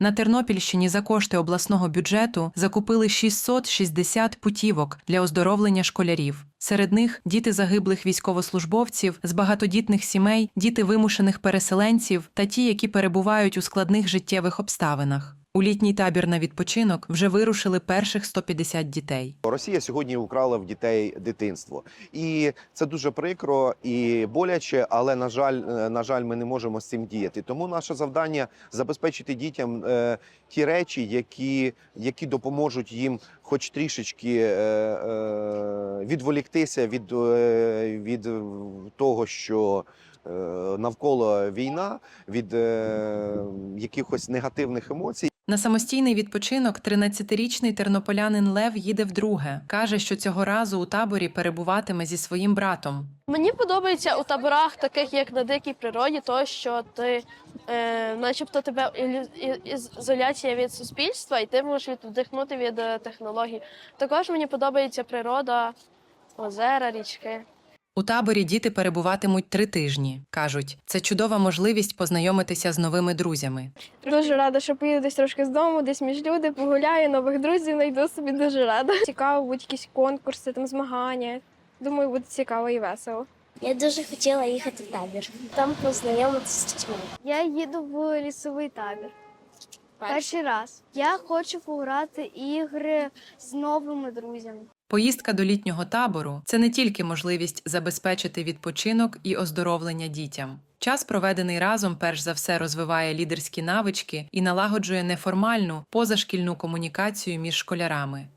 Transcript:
На Тернопільщині за кошти обласного бюджету закупили 660 путівок для оздоровлення школярів. Серед них діти загиблих військовослужбовців з багатодітних сімей, діти вимушених переселенців та ті, які перебувають у складних життєвих обставинах. У літній табір на відпочинок вже вирушили перших 150 дітей. Росія сьогодні украла в дітей дитинство, і це дуже прикро і боляче. Але на жаль, е, на жаль, ми не можемо з цим діяти. Тому наше завдання забезпечити дітям е, ті речі, які, які допоможуть їм, хоч трішечки е, е, відволіктися від, е, від того, що е, навколо війна, від е, якихось негативних емоцій. На самостійний відпочинок 13-річний тернополянин Лев їде вдруге. Каже, що цього разу у таборі перебуватиме зі своїм братом. Мені подобається у таборах, таких як на дикій природі, то що ти, е, начебто, тебе ізоляція від суспільства, і ти можеш віддихнути від е, технологій. Також мені подобається природа, озера, річки. У таборі діти перебуватимуть три тижні. кажуть, це чудова можливість познайомитися з новими друзями. Дуже рада, що поїду десь трошки з дому, десь між люди, погуляю, нових друзів знайду собі дуже рада. Цікаво, будуть якісь конкурси, там змагання. Думаю, буде цікаво і весело. Я дуже хотіла їхати в табір. Там познайомитися з дітьми. Я їду в лісовий табір. Перший раз. Я хочу пограти ігри з новими друзями. Поїздка до літнього табору це не тільки можливість забезпечити відпочинок і оздоровлення дітям. Час, проведений разом, перш за все розвиває лідерські навички і налагоджує неформальну позашкільну комунікацію між школярами.